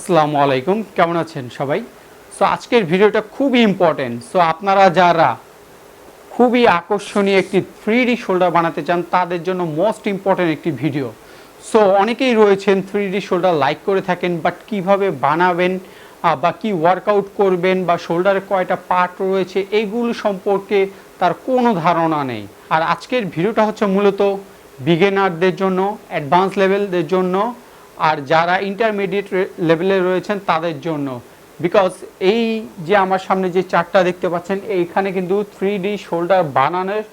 আসসালামু আলাইকুম, কেমন আছেন সবাই? সো আজকের ভিডিওটা খুবই ইম্পর্টেন্ট সো আপনারা যারা খুবই আকর্ষণীয় একটি থ্রি ডি শোল্ডার বানাতে চান, তাদের জন্য মোস্ট ইম্পর্টেন্ট একটি ভিডিও সো অনেকেই রয়েছেন থ্রি ডি শোল্ডার লাইক করে থাকেন বাট কীভাবে বানাবেন বা কি ওয়ার্কআউট করবেন, বা শোল্ডারে কয়টা পার্ট রয়েছে এইগুলো সম্পর্কে তার কোনো ধারণা নেই। আর আজকের ভিডিওটা হচ্ছে মূলত বিগিনারদের জন্য অ্যাডভান্স লেভেলদের জন্য আর যারা ইন্টারমিডিয়েট লেভেলে রয়েছেন তাদের জন্য। বিকজ এই যে আমার সামনে যে চারটা দেখতে পাচ্ছেন, এইখানে কিন্তু থ্রি ডি শোল্ডার বানানোর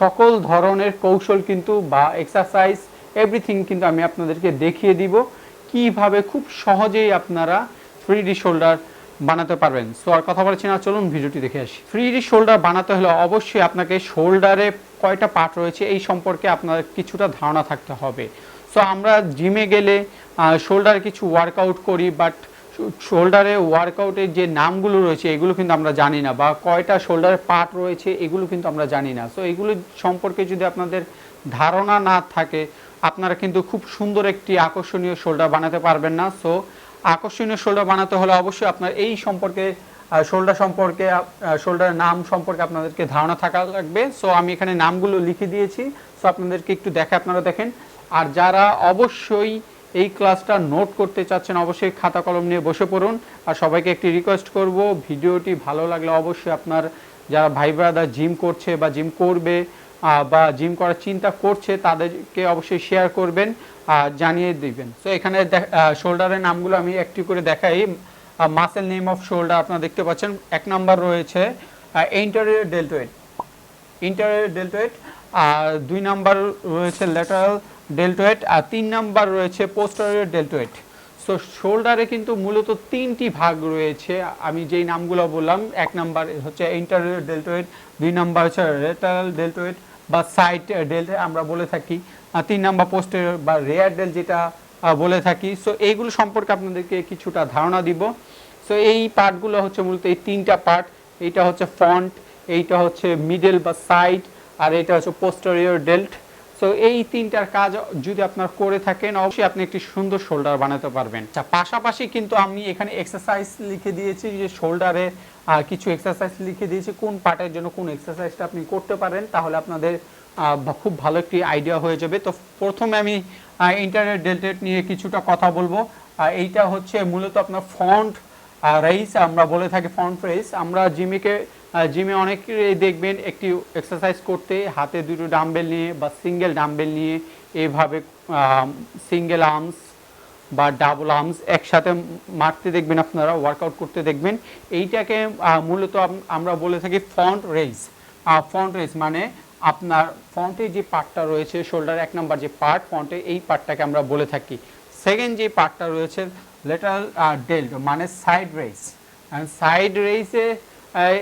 সকল ধরনের কৌশল কিন্তু বা এক্সারসাইজ এভরিথিং কিন্তু আমি আপনাদেরকে দেখিয়ে দিব কীভাবে খুব সহজেই আপনারা থ্রি ডি শোল্ডার বানাতে পারবেন। সো আর কথা বলছি না, চলুন ভিডিওটি দেখে আসি। থ্রি ডি শোল্ডার বানাতে হলে অবশ্যই আপনাকে শোল্ডারে কয়টা পার্ট রয়েছে, এই সম্পর্কে আপনার কিছুটা ধারণা থাকতে হবে। সো আমরা জিমে গেলে শোল্ডারে কিছু ওয়ার্কআউট করি বাট শোল্ডারে ওয়ার্কআউটের যে নামগুলো রয়েছে, এগুলো কিন্তু আমরা জানি না, বা কয়টা শোল্ডারের পার্ট রয়েছে, এগুলো কিন্তু আমরা জানি না। সো এগুলো সম্পর্কে যদি আপনাদের ধারণা না থাকে, আপনারা কিন্তু খুব সুন্দর একটি আকর্ষণীয় শোল্ডার বানাতে পারবেন না। সো আকর্ষণীয় শোল্ডার বানাতে হলে অবশ্যই আপনার এই সম্পর্কে শোল্ডার সম্পর্কে শোল্ডারের নাম সম্পর্কে আপনাদেরকে ধারণা থাকা লাগবে। সো আমি এখানে নামগুলো লিখে দিয়েছি। সো আপনাদেরকে একটু দেখে আপনারা দেখেন। আর যারা অবশ্যই এই ক্লাসটা নোট করতে চাচ্ছেন, অবশ্যই খাতা কলম নিয়ে বসে পড়ুন। আর সবাইকে একটি রিকোয়েস্ট করব, ভিডিওটি ভালো লাগলে অবশ্যই আপনার যারা ভাই ব্রাদার জিম করছে বা জিম করবে বা জিম করার চিন্তা করছে, তাদেরকে অবশ্যই শেয়ার করবেন আর জানিয়ে দিবেন। তো এখানে শোল্ডারের নামগুলো আমি একটি করে দেখাই। মাসেল নেম অফ শোল্ডার আপনারা দেখতে পাচ্ছেন। এক নাম্বার রয়েছে ইন্টারিয়র ডেলটোয়েড ইন্টারিয়র ডেলটোয়েড আর দুই নাম্বার রয়েছে ল্যাটারাল ডেলটোয়েড আর তিন নাম্বার রয়েছে পোস্টারিয়র ডেলটোয়েড সো শোল্ডারে কিন্তু মূলত তিনটি ভাগ রয়েছে, আমি যেই নামগুলো বললাম, এক নাম্বার হচ্ছে ইন্টারিয়র ডেলটোয়েড দুই নাম্বার হচ্ছে ল্যাটারাল ডেলটোয়েড বা সাইড ডেলটোয়েড আমরা বলে থাকি। তিন নাম্বার পোস্টারিয়র বা রেয়ার ডেল যেটা বলে থাকি। সো এইগুলো সম্পর্কে আপনাদেরকে কিছুটা ধারণা দিব। সো এই পার্টগুলো হচ্ছে মূলত এই তিনটা পার্ট এইটা হচ্ছে ফন্ট এইটা হচ্ছে মিডল বা সাইড আর এটা হচ্ছে পোস্টেরিয়র ডেল্ট সো এই তিনটার কাজ যদি আপনার করে থাকেন, অবশ্যই আপনি একটি সুন্দর শোল্ডার বানাতে পারবেন। আচ্ছা পাশাপাশি কিন্তু আমি এখানে এক্সারসাইজ লিখে দিয়েছি যে শোল্ডারে কিছু এক্সারসাইজ লিখে দিয়েছি। কোন পার্টের জন্য কোন এক্সারসাইজটা আপনি করতে পারেন, তাহলে আপনাদের খুব ভালো একটি আইডিয়া হয়ে যাবে। তো প্রথমে আমি ইন্টারনেট ডেল্টেট নিয়ে কিছুটা কথা বলব। এইটা হচ্ছে মূলত আপনার ফন্ট রাইস আমরা বলে থাকি ফন্ট রেইস আমরা জিমিকে জিমে অনেকেই দেখবেন একটি এক্সারসাইজ করতে, হাতে দুটো ডাম্বেল নিয়ে বা সিঙ্গেল ডাম্বেল নিয়ে এইভাবে সিঙ্গেল আর্মস বা ডাবল আর্মস একসাথে মারতে দেখবেন আপনারা ওয়ার্কআউট করতে দেখবেন। এইটাকে মূলত আমরা বলে থাকি ফ্রন্ট রেইস ফ্রন্ট রেইস মানে আপনার ফ্রন্টে যে পার্টটা রয়েছে শোল্ডার এক নাম্বার যে পার্ট ফ্রন্টে এই পার্টটাকে আমরা বলে থাকি। সেকেন্ড যে পার্টটা রয়েছে লেটারাল ডেল্ট মানে সাইড রেস সাইড রেসে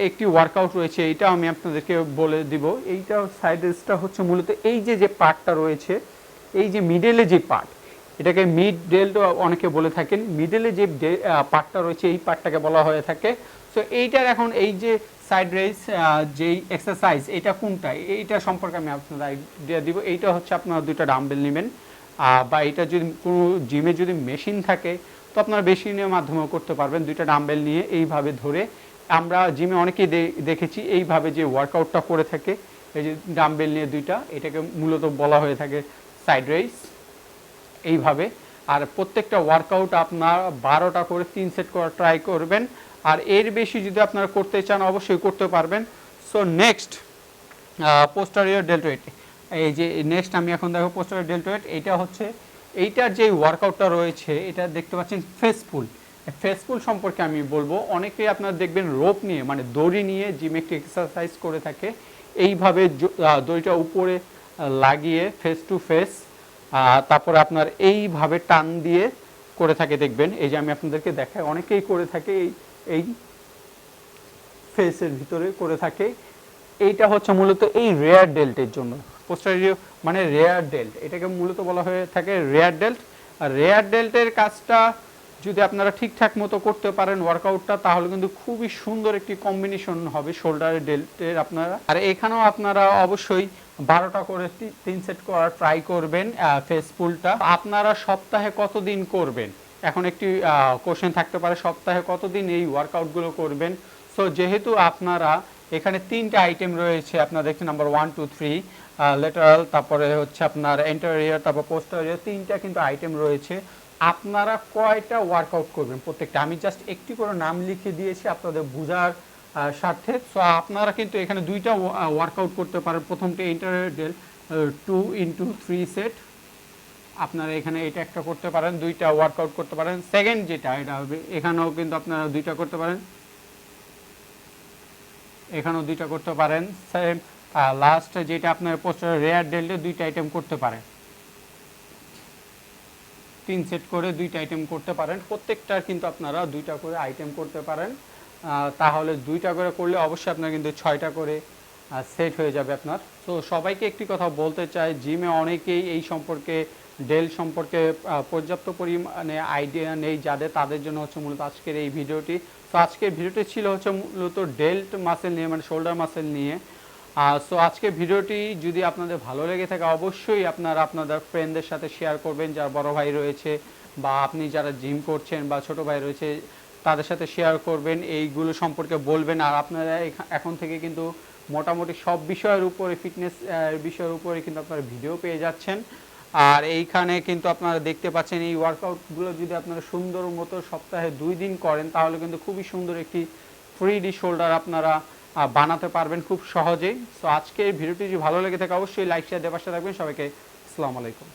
একটি ওয়ার্কআউট রয়েছে এইটা আমি আপনাদেরকে বলে দিব। এইটা সাইড রেসটা হচ্ছে মূলত এই যে যে পার্টটা রয়েছে, এই যে মিডলে যে পার্ট এটাকে মিড ডেল্ট অনেকে বলে থাকেন মিডেলে যে পার্টটা রয়েছে, এই পার্টটাকে বলা হয়ে থাকে। সো এইটার এখন এই যে সাইড রেস যেই এক্সারসাইজ এটা কোনটা? এইটা সম্পর্কে আমি আপনাদের আইডিয়া দিব। এইটা হচ্ছে আপনারা দুইটা ডাম্বেল নেবেন। বা এটা যদি কোনো জিমে যদি মেশিন থাকে, তো আপনারা মেশিনের মাধ্যমেও করতে পারবেন। দুইটা ডাম্বেল নিয়ে এইভাবে ধরে আমরা জিমে অনেকেই দেখেছি, এইভাবে যে ওয়ার্কআউটটা করে থাকে, এই যে ডাম্বেল নিয়ে দুইটা, এটাকে মূলত বলা হয়ে থাকে সাইড রেস এইভাবে। আর প্রত্যেকটা ওয়ার্কআউট আপনার বারোটা করে তিন সেট করা ট্রাই করবেন, আর এর বেশি যদি আপনারা করতে চান, অবশ্যই করতে পারবেন। সো নেক্সট পোস্টারিয়র ডেলটোয়েট এই যে নেক্সট আমি এখন দেখো পোস্টারিয়র ডেলটোয়েট এইটা হচ্ছে, এইটার যে ওয়ার্কআউটটা রয়েছে, এটা দেখতে পাচ্ছেন ফেসফুল ফেসফুল সম্পর্কে আমি বলব, অনেকেই আপনারা দেখবেন রোপ নিয়ে মানে দড়ি নিয়ে জিম একটি এক্সারসাইজ করে থাকে। এইভাবে দড়িটা উপরে লাগিয়ে ফেস টু ফেস তারপরে আপনার এইভাবে টান দিয়ে করে থাকে দেখবেন। এই যে আমি আপনাদেরকে দেখাই, অনেকেই করে থাকে এই এই ফেসের ভিতরে করে থাকে। এইটা হচ্ছে মূলত এই রেয়ার ডেল্টের জন্য। পোস্টারিও মানে রেয়ার ডেল্ট এটাকে মূলত বলা হয়ে থাকে রেয়ার ডেল্ট আর রেয়ার ডেল্টের কাজটা যদি আপনারা ঠিকঠাক মতো করতে পারেন ওয়ার্কআউটটা তাহলে কিন্তু খুবই সুন্দর একটি কম্বিনেশন হবে শোল্ডারের ডেল্টের আপনারা। আর এখানেও আপনারা অবশ্যই বারোটা করে তিন সেট করার ট্রাই করবেন ফেস পুলটা আপনারা সপ্তাহে কতদিন করবেন? এখন একটি কোশ্চেন থাকতে পারে, সপ্তাহে কতদিন এই ওয়ার্কআউটগুলো করবেন? সো যেহেতু আপনারা এখানে তিনটা আইটেম রয়েছে, আপনারা দেখছেন number one two three lateral তারপরে হচ্ছে আপনার এন্টারিয়ার তারপর পোস্টারিয়ার তিনটা কিন্তু আইটেম রয়েছে। আপনারা কয়টা ওয়ার্কআউট করবেন প্রত্যেকটা? আমি জাস্ট একটি করে নাম লিখে দিয়েছি আপনাদের বোঝার স্বার্থে। সো আপনারা কিন্তু এখানে দুইটা ওয়ার্কআউট করতে পারেন। প্রথমটা ইন্টারডেল টু ইন্টু থ্রি সেট আপনারা এখানে এটা একটা করতে পারেন, দুইটা ওয়ার্কআউট করতে পারেন। সেকেন্ড যেটা, এটা হবে, এখানেও কিন্তু আপনারা দুইটা করতে পারেন। এখানেও দুইটা করতে পারেন। সেম লাস্ট যেটা আপনার পোস্টার রেয়ার ডেল্টে দুইটা আইটেম করতে পারেন। তিন সেট করে দুইটা আইটেম করতে পারেন। প্রত্যেকটার কিন্তু আপনারা দুইটা করে আইটেম করতে পারেন। তাহলে দুইটা করে করলে অবশ্যই আপনার কিন্তু ছয়টা করে সেট হয়ে যাবে আপনার। তো সবাইকে একটি কথা বলতে চাই জিমে অনেকেই এই সম্পর্কে ডেল সম্পর্কে পর্যাপ্ত পরিমাণে আইডিয়া নেই যাদের, তাদের জন্য হচ্ছে মূলত আজকের এই ভিডিওটি। তো আজকের ভিডিওটি ছিল হচ্ছে মূলত ডেল্ট মাসেল নিয়ে মানে শোল্ডার মাসেল নিয়ে। সো আজকে ভিডিওটি যদি আপনাদের ভালো লেগে থাকে, অবশ্যই আপনারা আপনাদের ফ্রেন্ডদের সাথে শেয়ার করবেন, যারা বড় ভাই রয়েছে, বা আপনি যারা জিম করছেন বা ছোট ভাই রয়েছে, তাদের সাথে শেয়ার করবেন। এইগুলো সম্পর্কে বলবেন। আর আপনারা এখা- এখন থেকে কিন্তু মোটামুটি সব বিষয়ের উপরে ফিটনেস বিষয়ের উপরে কিন্তু আপনারা ভিডিও পেয়ে যাচ্ছেন। আর এইখানে কিন্তু আপনারা দেখতে পাচ্ছেন, এই ওয়ার্কআউটগুলো যদি আপনারা সুন্দর মতো সপ্তাহে দুই দিন করেন, তাহলে কিন্তু খুবই সুন্দর একটি ফ্রি ডি শোল্ডার আপনারা বানাতে পারবেন খুব সহজেই। সো আজকে এই ভিডিওটি যদি ভালো লেগে থাকে, অবশ্যই লাইক শেয়ার দেওয়ার সাথে থাকবেন সবাইকে আসসালামু আলাইকুম।